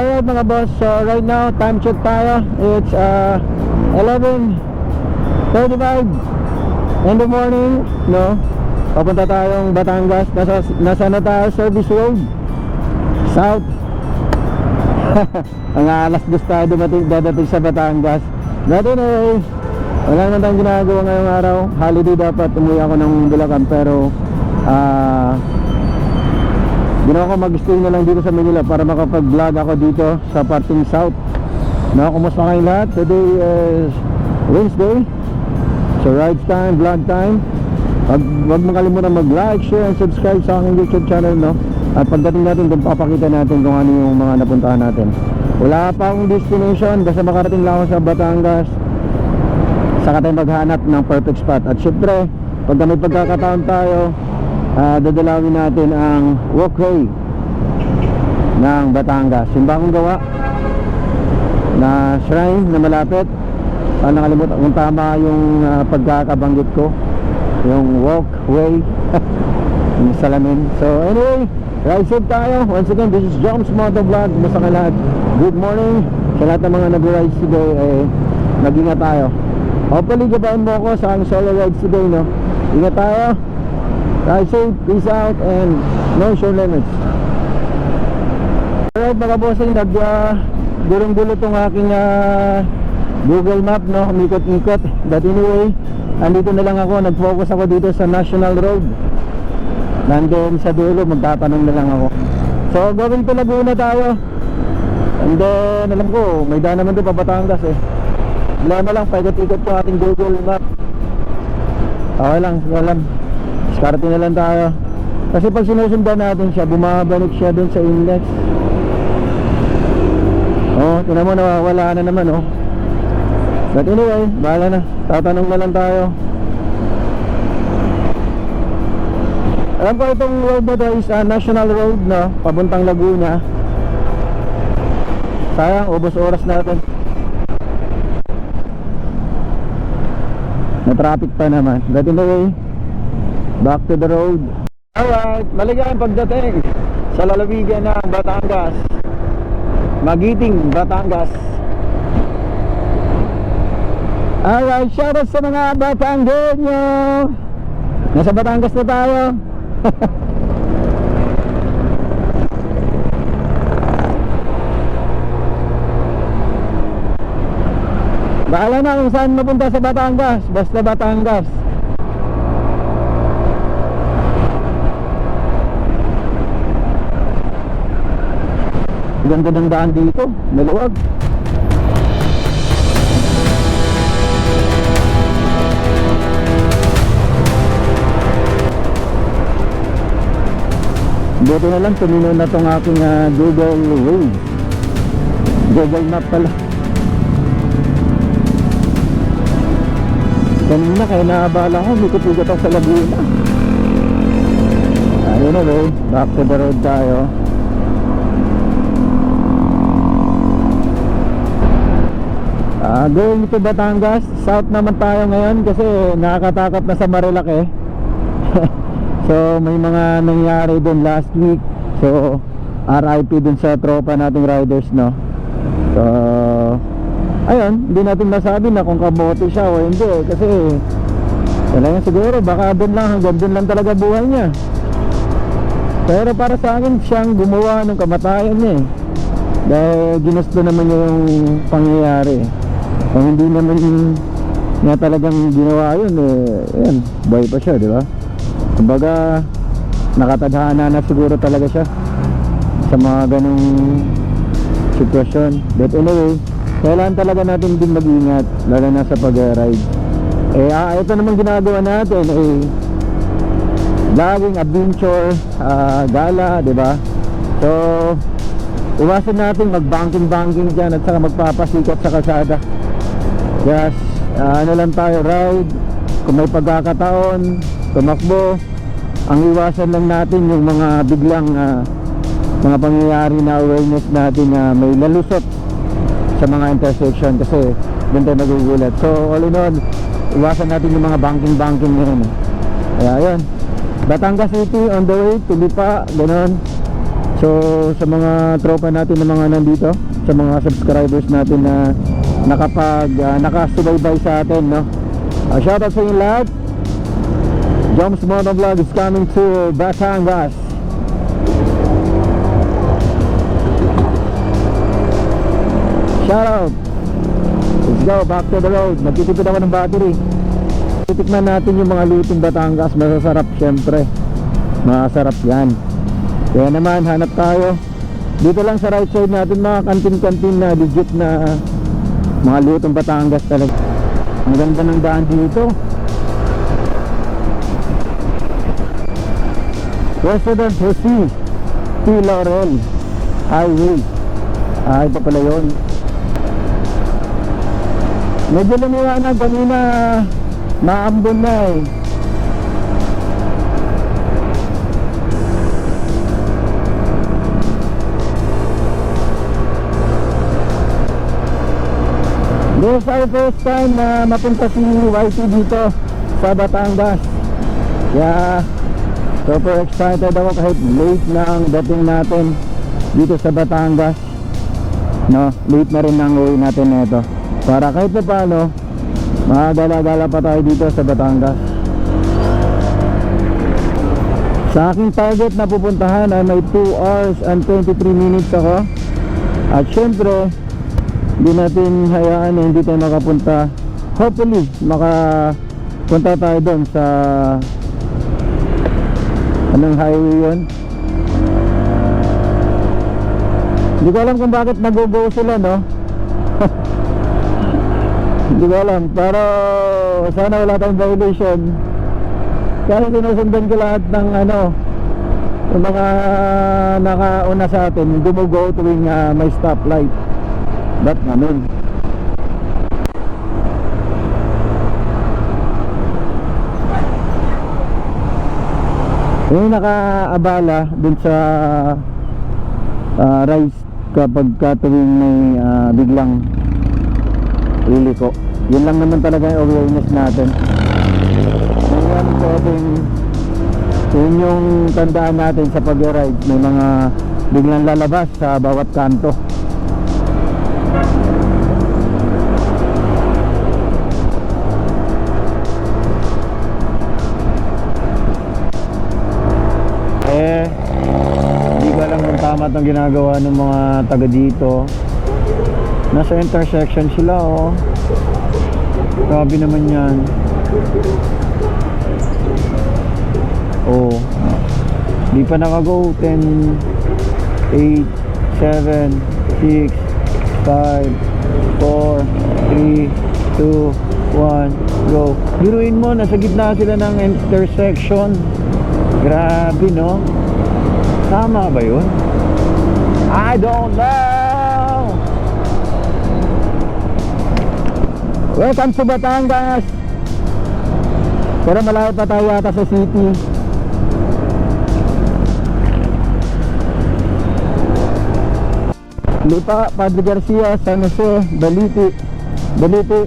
Alright mga boss, so right now, time check tayo. It's uh, 11.35 in the morning, no? Papunta tayong Batangas. Nasa, nasa na tayo, service road. South. Ang alas dos tayo dumating, dadating sa Batangas. But anyway, wala naman tayong ginagawa ngayong araw. Holiday dapat, umuwi ako ng Bulacan. Pero, ah... Ginawa ko mag-stay na lang dito sa Manila para makapag-vlog ako dito sa parting south. No, kumusta kayong lahat? Today is Wednesday. So rides time, vlog time. Pag wag mo kalimutan mag-like, share, and subscribe sa aking YouTube channel, no? At pagdating natin doon, papakita natin kung ano yung mga napuntahan natin. Wala pa akong destination, basta makarating lang ako sa Batangas. Saka tayo maghanap ng perfect spot. At syempre, pagka may pagkakataon tayo, Ah, dadalawin natin ang walkway ng Batangas. Yung gawa na shrine na malapit. Ah, nakalimutan kung tama yung ah, pagkakabanggit ko. Yung walkway. yung salamin. So anyway, ride safe tayo. Once again, this is Joms Moto Vlog. Kumusta ka lahat? Good morning. Sa lahat ng mga nag-rides today, eh, mag-ingat tayo. Hopefully, gabayan mo ako sa aking solo rides today, no? Ingat tayo. Ride safe, peace out, and no show limits. Alright mga bossing, nag uh, gulong-gulo tong aking ah, Google Map, no? Umikot-ikot. But anyway, andito na lang ako, nag-focus ako dito sa National Road. Nandun sa dulo, magtatanong na lang ako. So, going to Laguna tayo. And then, alam ko, may daan naman doon pa Batangas eh. Problema lang, paikot-ikot yung ating Google Map. Okay lang, sige Diskarte na lang tayo. Kasi pag sinusundan natin siya, bumabalik siya dun sa index. Oh, tinan mo nawawala na naman oh. But anyway, bahala na. Tatanong na lang tayo. Alam ko itong road na to is a national road na papuntang Laguna. Sayang, ubos oras natin. Na traffic pa naman. But anyway, back to the road. Alright, maligayang pagdating sa lalawigan ng Batangas. Magiting, Batangas. Alright, shoutout sa mga Batanggenyo. Nasa Batangas na tayo. Bahala na kung saan mapunta sa Batangas. Basta Batangas. Ganda ng daan dito. Maluwag. Buti na lang tumino na tong aking ah, Google Waze. Google Map pala. Kanina kaya naabala ko, mikot-ikot ako sa Laguna. Ayun na road, back to the road tayo. Ah, going to Batangas, south naman tayo ngayon kasi nakakatakot na sa Marilake. so may mga nangyari doon last week. So RIP dun sa tropa nating riders no. So ayun, hindi natin masabi na kung kabote siya o hindi eh, kasi wala yan siguro baka doon lang hanggang doon lang talaga buhay niya. Pero para sa akin siyang gumawa ng kamatayan niya eh. Dahil ginusto naman niya yung pangyayari. Kung hindi naman niya talagang ginawa yun, eh, yan, buhay pa siya, di ba? Kumbaga, nakatadhana na siguro talaga siya sa mga ganong sitwasyon. But anyway, kailangan talaga natin din mag-ingat, lalo na sa pag-ride. Eh, ah, ito naman ginagawa natin, eh, laging adventure, ah, gala, di ba? So, iwasan natin mag-banking-banking dyan at saka magpapasikat sa kalsada. Yes, ah, ano lang tayo, ride. Kung may pagkakataon, tumakbo. Ang iwasan lang natin yung mga biglang ah, mga pangyayari na awareness natin na may nalusot sa mga intersection kasi doon tayo magugulat. So, all in all, iwasan natin yung mga banking-banking ngayon. Kaya, yun. Batangas City on the way to Lipa, ganun. So sa mga tropa natin na mga nandito, sa mga subscribers natin na nakapag uh, nakasubaybay sa atin, no. Uh, shout out sa inyo lahat. Joms Mono Vlog is coming to Batangas. Shout out. Let's go, back to the road. Nagtitipid ako ng battery. Titikman natin yung mga lutong Batangas. Masasarap syempre. Masarap yan. Kaya naman, hanap tayo. Dito lang sa right side natin mga kantin-kantin na legit na mga lutong Batangas talaga. Ang ganda ng daan dito. President Jose P. Laurel Highway. Ah, iba pala yun. Medyo lumiwanag kanina maambon na eh. This is our first time na mapunta si YT dito sa Batangas. Kaya super excited ako kahit late na ang dating natin dito sa Batangas. No, late na rin ang uwi natin nito. Para kahit pa paano, makagala-gala pa tayo dito sa Batangas. Sa aking target na pupuntahan ay may 2 hours and 23 minutes ako. At syempre, hindi natin hayaan na hindi tayo makapunta. Hopefully, makapunta tayo doon sa anong highway yun. Hindi ko alam kung bakit nag-go sila, no? Hindi ko alam, pero sana wala tayong violation. Kaya sinusundan ko lahat ng ano, yung mga nakauna sa atin, dumugo tuwing uh, may stoplight. Ba't ganun? Yung nakaabala dun sa uh, rice kapag ka tuwing may ah, biglang iliko. Yun lang naman talaga yung awareness natin. Ngayon pwedeng yun yung tandaan natin sa pag-ride. May mga biglang lalabas sa bawat kanto. Tama itong ginagawa ng mga taga dito. Nasa intersection sila oh. Grabe naman yan. Oh. Di pa nakago. 10, 8, 7, 6, 5, 4, 3, 2, 1, go. Biruin mo, nasa gitna sila ng intersection. Grabe, no? Tama ba yun? I don't know! Welcome to Batangas! Pero malayo pa tayo ata sa city. Lipa, Padre Garcia, San Jose, Baliti. Baliti,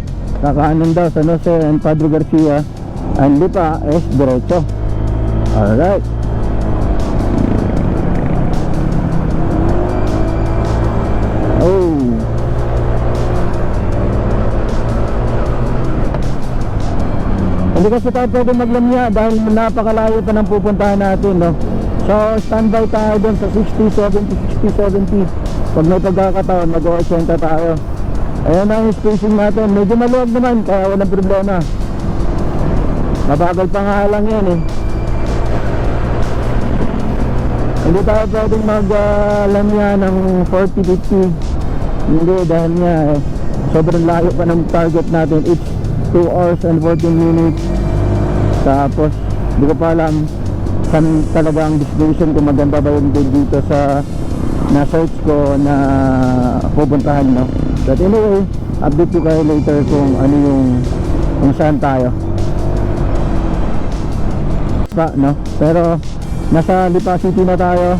kakaanan daw San Jose and Padre Garcia. And Lipa is diretso. Alright. Hindi kasi tayo pwede maglamya dahil napakalayo pa ng pupuntahan natin, no? So, standby tayo doon sa 60, 70, 60, 70. Pag may pagkakataon, mag-80 tayo. Ayan na yung spacing natin. Medyo maluwag naman, kaya walang problema. Mabagal pa nga lang yan eh. Hindi tayo pwedeng mag-lamya ng 40-50. Hindi, dahil nga eh, sobrang layo pa ng target natin. It's 2 hours and 14 minutes. Tapos, hindi ko pa alam saan talaga ang destination kung maganda ba yung din dito sa na-search ko na pupuntahan, no? But anyway, update ko kayo later kung ano yung kung saan tayo. Pa, no? Pero, nasa Lipa City na tayo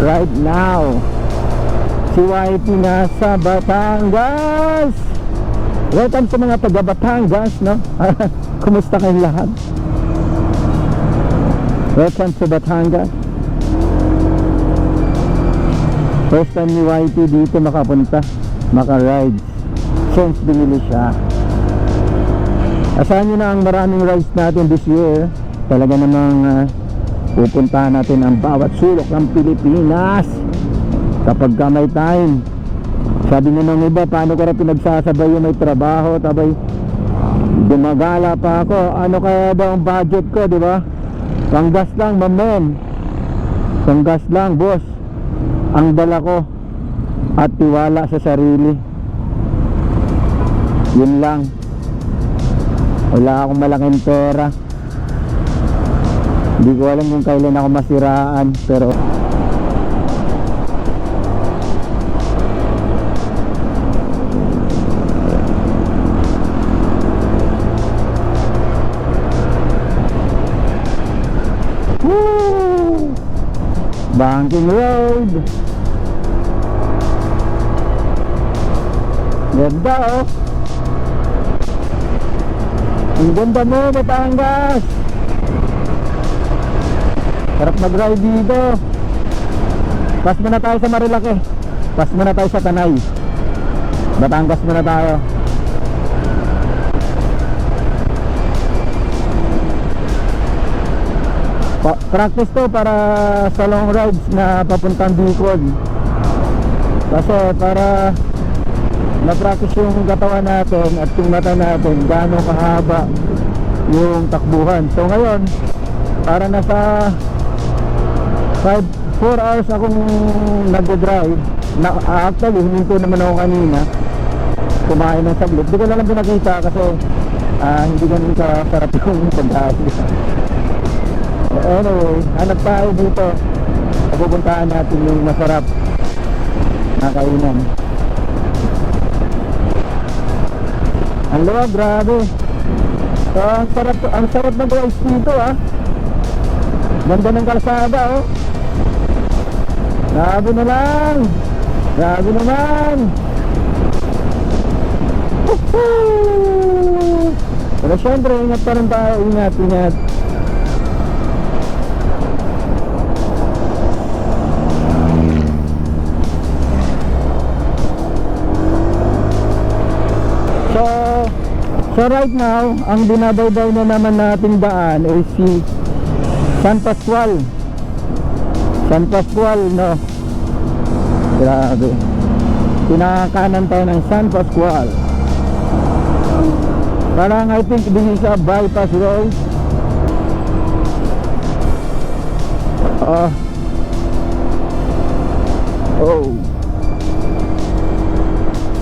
right now. Si YT nasa Batangas! Welcome sa mga taga Batangas, no? Kumusta kayong lahat? Welcome to Batangas. First time ni YT dito makapunta, maka-rides. Since binili siya. Asahan nyo na ang maraming rides natin this year. Talaga namang ah, pupuntahan natin ang bawat sulok ng Pilipinas. Kapag ka may time. Sabi nyo ng iba, paano ko rin pinagsasabay yung may trabaho, tabay gumagala pa ako. Ano kaya daw ang budget ko, di ba? Panggas lang, mamen. Panggas lang, boss. Ang dala ko at tiwala sa sarili. Yun lang. Wala akong malaking pera. Hindi ko alam kung kailan ako masiraan, pero Banking Road. Ganda oh. Ang ganda mo, Batangas. Sarap mag-ride dito. Pas muna tayo sa Marilake. Pas muna tayo sa Tanay. Batangas muna tayo. Pa- practice to para sa long rides na papuntang Bicol. Kasi para na-practice yung katawan natin at yung mata natin gaano kahaba yung takbuhan. So ngayon para nasa 5 4 hours akong nagde-drive na, actually huminto naman ako kanina kumain ng saglit di ko na lang pinakita kasi ah, hindi ganun kasarap yung pagkain Anyway, hanap tayo dito. Pupuntahan natin yung masarap na kainan. Ang luwag, grabe. So, ang sarap, ang sarap ng rice dito ah. Ganda ng kalsada oh. Grabe na lang. Grabe naman. Woohoo! Pero syempre, ingat pa rin tayo. Ingat, ingat. Right now, ang binabayday na naman nating daan ay si San Pascual. San Pascual, no? Grabe. Pinakakanan tayo ng San Pascual. Parang I think this is a bypass road. Ah. oh.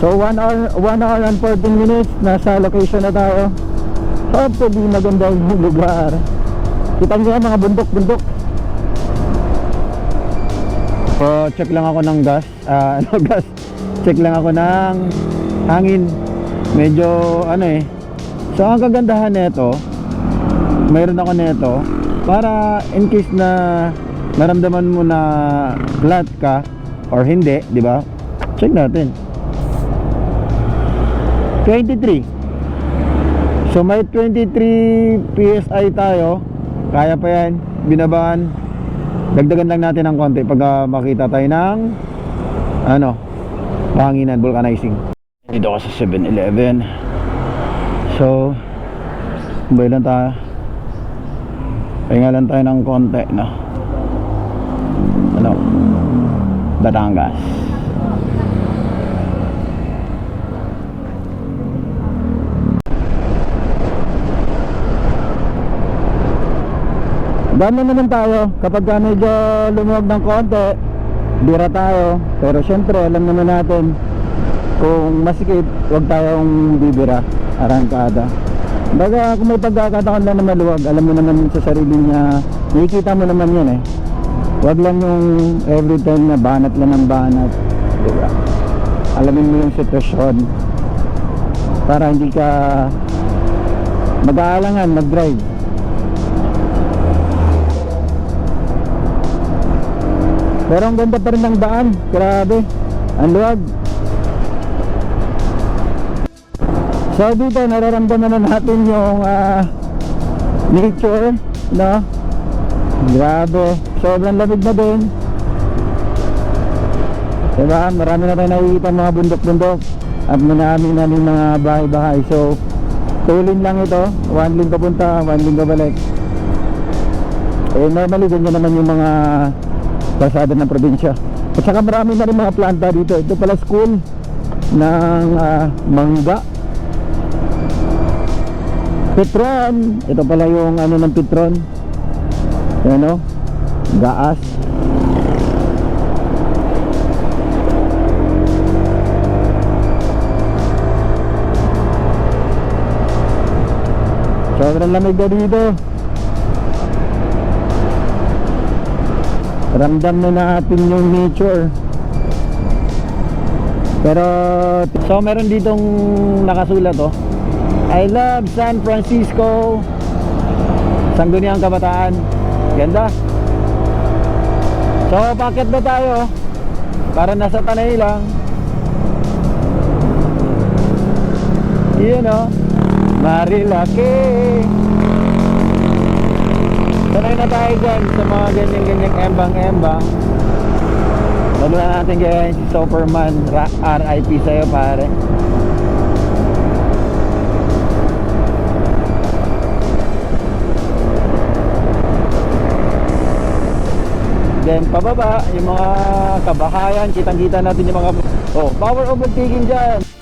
So 1 hour 1 hour and 14 minutes nasa location na tayo. Hopefully maganda yung lugar. Kita niyo mga bundok-bundok. So check lang ako ng gas, ah ano gas. Check lang ako ng hangin. Medyo ano eh. So ang kagandahan nito, mayroon ako nito para in case na naramdaman mo na flat ka or hindi, di ba? Check natin. 23 So may 23 PSI tayo. Kaya pa yan Binaban Dagdagan lang natin ng konti Pag ah, makita tayo ng Ano Panginan vulcanizing. Dito ako sa 7-Eleven So Kumbay lang tayo. Pahinga lang tayo ng konti no? Ano? Batangas Dami naman tayo. Kapag ka medyo lumuwag ng konti bira tayo. Pero syempre alam naman natin kung masikip huwag tayong bibira arangkada. Baga kung may pagkakataon lang na maluwag alam mo naman sa sarili niya nakikita mo naman yan eh. Huwag lang yung every time na banat lang ng banat diba alamin mo yung sitwasyon. Para hindi ka mag-aalangan mag Pero ang ganda pa rin ng daan. Grabe. Ang luwag. So dito nararamdaman na natin yung ah, nature, no? Grabe. Sobrang lamig na din. Diba? Marami na tayo nakikita mga bundok-bundok at marami na rin mga bahay-bahay. So, tulin lang ito. One lane papunta, one lane pabalik. Eh, normally, ganyan naman yung mga pasada ng probinsya. At saka marami na rin mga planta dito. Ito pala school ng ah, mangga. Petron. Ito pala yung ano ng Petron. Ano? Gaas. Sobrang lamig na dito. Ramdam na natin yung nature. Pero, so meron ditong nakasulat oh. I love San Francisco. Sangguniang Kabataan. Ganda. So, bakit ba tayo? Para nasa Tanay lang. Yun oh. Marilaki. Sanay na tayo dyan sa mga ganyan-ganyang embang-embang. Na natin kaya si Superman RIP sa'yo pare Then pababa, yung mga kabahayan, kitang-kita natin yung mga oh, power overtaking dyan.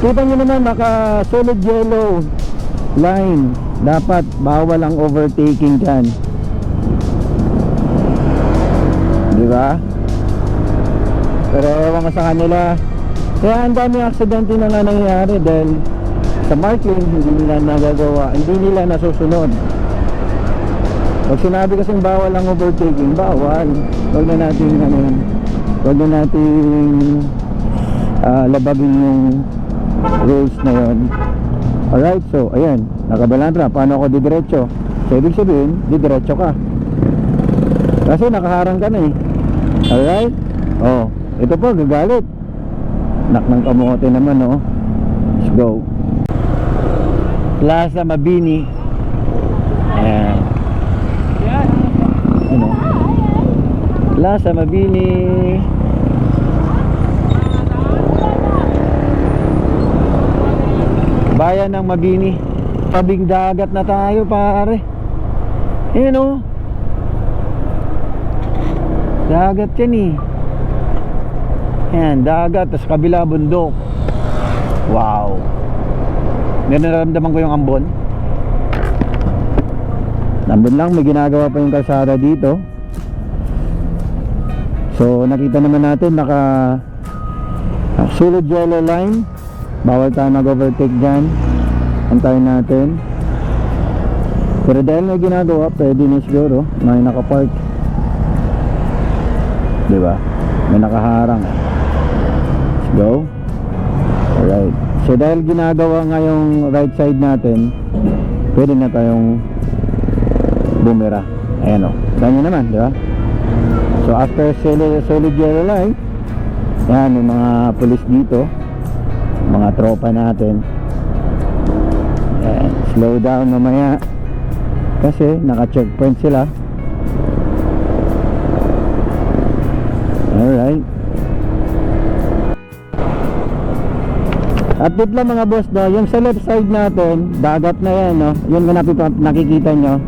Kita nyo naman naka solid yellow line. Dapat bawal ang overtaking dyan. Di ba? Pero ewan ko sa kanila. Kaya ang dami aksidente na nga nangyayari dahil sa marking hindi nila nagagawa, hindi nila nasusunod. Pag sinabi kasing bawal ang overtaking, bawal. Huwag na natin ano. Huwag na natin ah, labagin yung rules na yon. Alright, so ayan, nakabalantra. Paano ako didiretso? So ibig sabihin, didiretso ka. Kasi nakaharang ka na eh. Alright? Oh, ito po, gagalit. Nak ng kamote naman, oh. Let's go. Plaza Mabini. Ayan. Ano? Plaza Mabini. Bayan ng Mabini. Tabing dagat na tayo, pare. Ayan, oh. Dagat yan eh. Yan, dagat, tapos kabila bundok. Wow. May nararamdaman ko yung ambon. Ambon lang, may ginagawa pa yung kalsada dito. So, nakita naman natin, naka ah, sulod yellow line. Bawal tayo mag-overtake dyan. Antayin natin. Pero dahil may ginagawa, pwede na siguro. May nakapark. Di ba? May nakaharang. Let's go. Alright. So dahil ginagawa nga yung right side natin, pwede na tayong bumira. Ayan o. Ganyan naman, di ba? So after solid, solid yellow line, yan, yung mga police dito, mga tropa natin. Ayan, slow down mamaya. Kasi naka-checkpoint sila. Alright. At dito lang mga boss no, yung sa left side natin, dagat na yan no. Yun kung nakikita nyo.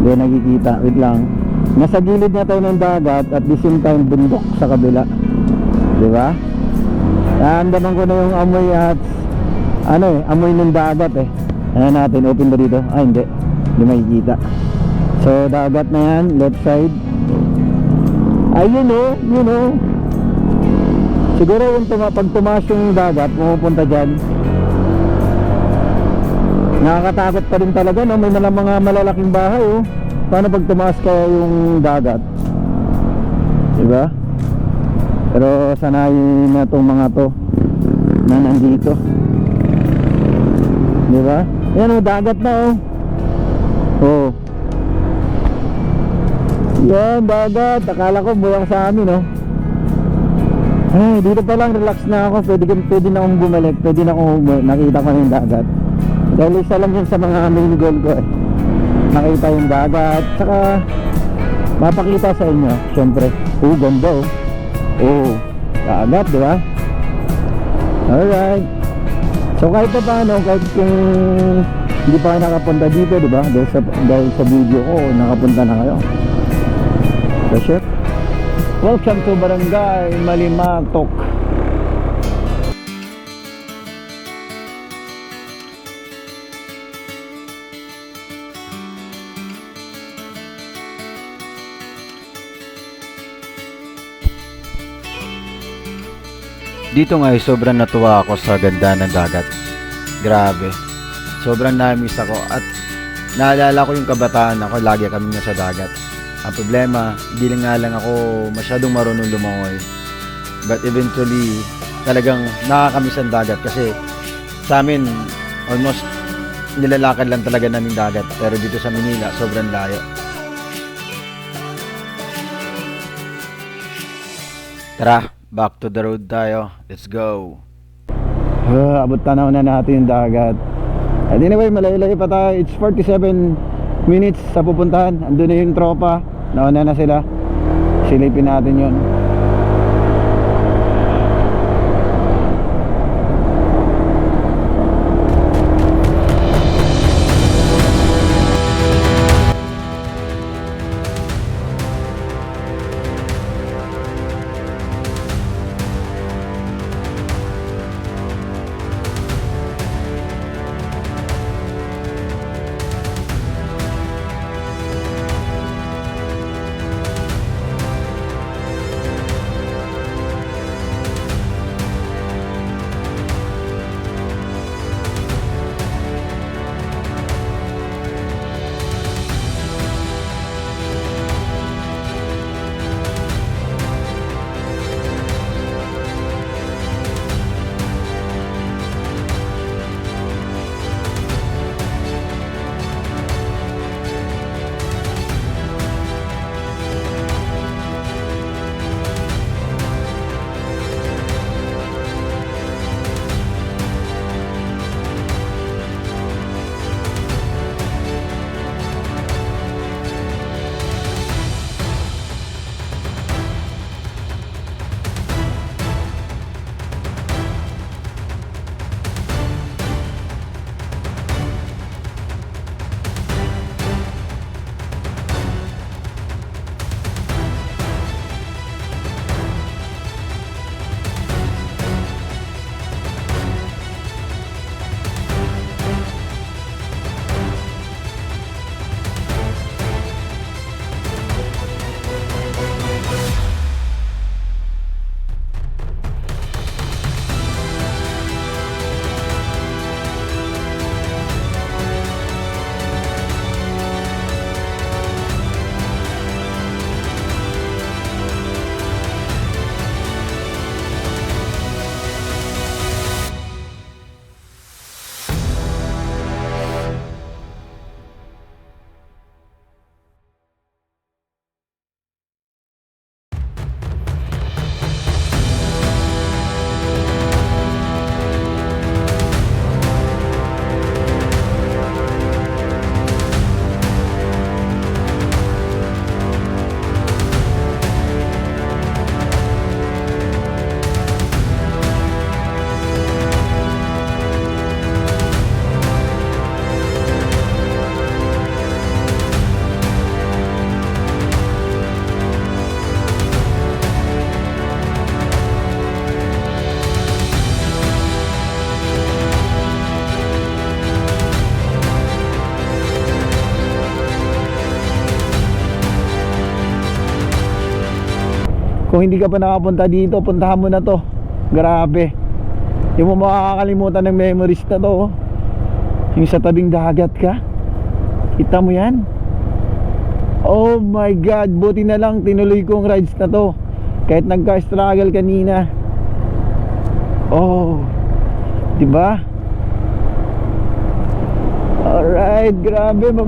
Hindi nakikita, wait lang. Nasa gilid na tayo ng dagat at the same time bundok sa kabila. Di ba? Naandaman ko na yung amoy at ano eh, amoy ng dagat eh. Ayan natin, open ba dito? Ah, hindi. Hindi makikita. So, dagat na yan, left side. Ayun oh, yun oh. Siguro yung tuma, pag tumaas yung dagat, pumupunta dyan. Nakakatakot pa rin talaga, no? May nalang mga malalaking bahay, oh. Paano pag tumaas kaya yung dagat? Diba? Pero sanayin na itong mga to na nandito. Diba? Yan oh, dagat na oh. Oh. Yan, dagat. Akala ko buwang sa amin, oh. Ay, dito pa lang relax na ako. Pwede, pwede na akong bumalik. Pwede na akong umuwi. Nakita ko na yung dagat. Dahil isa lang yun sa mga main goal ko eh. Nakita yung dagat. Saka, mapakita sa inyo. Siyempre. Oh, ganda oh. Oh, dagat, di ba? Alright. So kahit pa paano, kahit kung hindi pa kayo nakapunta dito, di ba? Dahil sa, dahil sa video ko, nakapunta na kayo. So, chef. Welcome to Barangay Malimatok. Dito nga ay sobrang natuwa ako sa ganda ng dagat. Grabe. Sobrang namiss ako at naalala ko yung kabataan ako, lagi kami nasa dagat. Ang problema, hindi lang nga lang ako masyadong marunong lumangoy. But eventually, talagang nakakamiss ang dagat kasi sa amin, almost nilalakad lang talaga namin dagat. Pero dito sa Manila, sobrang layo. Tara, back to the road tayo. Let's go. Uh, abot tanaw na natin yung dagat. And anyway, malayo-layo pa tayo. It's 47 minutes sa pupuntahan. Andun na yung tropa. Nauna na sila. Silipin natin yon. Kung hindi ka pa nakapunta dito, puntahan mo na to. Grabe. Hindi mo makakalimutan ng memories na to. oh. Yung sa tabing dagat ka. Kita mo yan? Oh my God, buti na lang tinuloy ko ang rides na to. Kahit nagka-struggle kanina. Oh, di ba? Alright, grabe my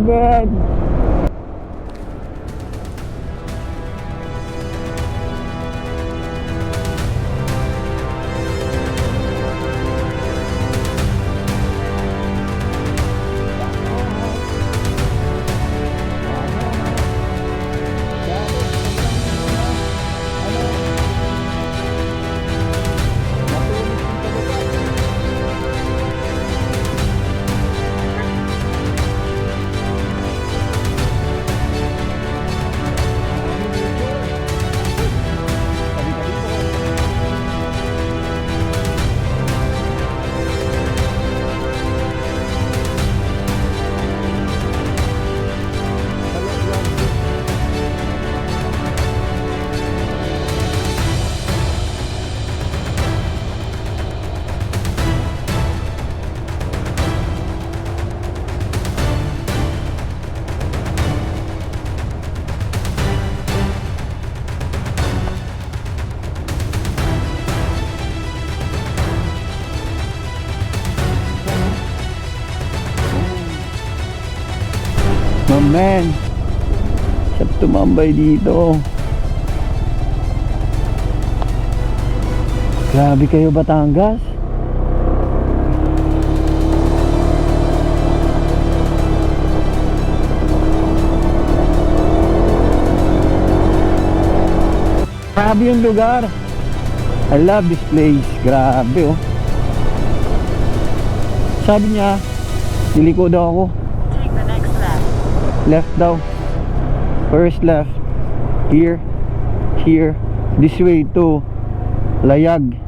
man. Sarap tumambay dito. Grabe kayo Batangas. Grabe yung lugar. I love this place. Grabe oh. Sabi niya, niliko daw ako. Take the next left. Left daw. First left. Here. Here. This way to Layag.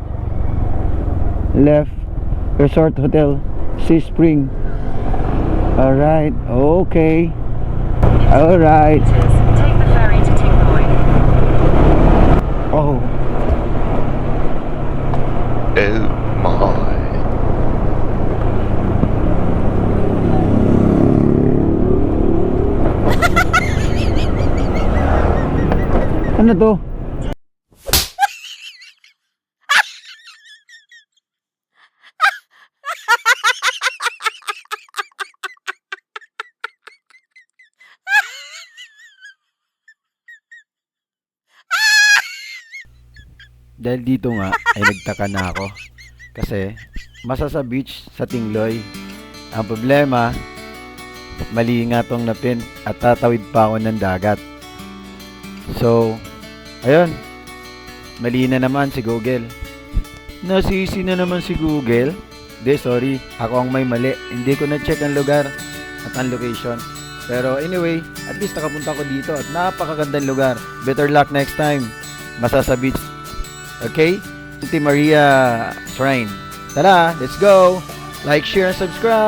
Left. Resort Hotel. Sea Spring. Alright. Okay. Alright. Take the ferry to Tingoy. Oh. Oh my. Ano to? Dahil dito nga ay nagtaka na ako. Kasi masa sa beach sa Tingloy. Ang problema, mali nga tong napin at tatawid pa ako ng dagat. So, ayun. Mali na naman si Google. Nasisi na naman si Google. Hindi, sorry. Ako ang may mali. Hindi ko na-check ang lugar at ang location. Pero anyway, at least nakapunta ko dito at napakagandang lugar. Better luck next time. Masa sa beach Okay? Santa Maria Shrine. Tara, let's go! Like, share, and subscribe!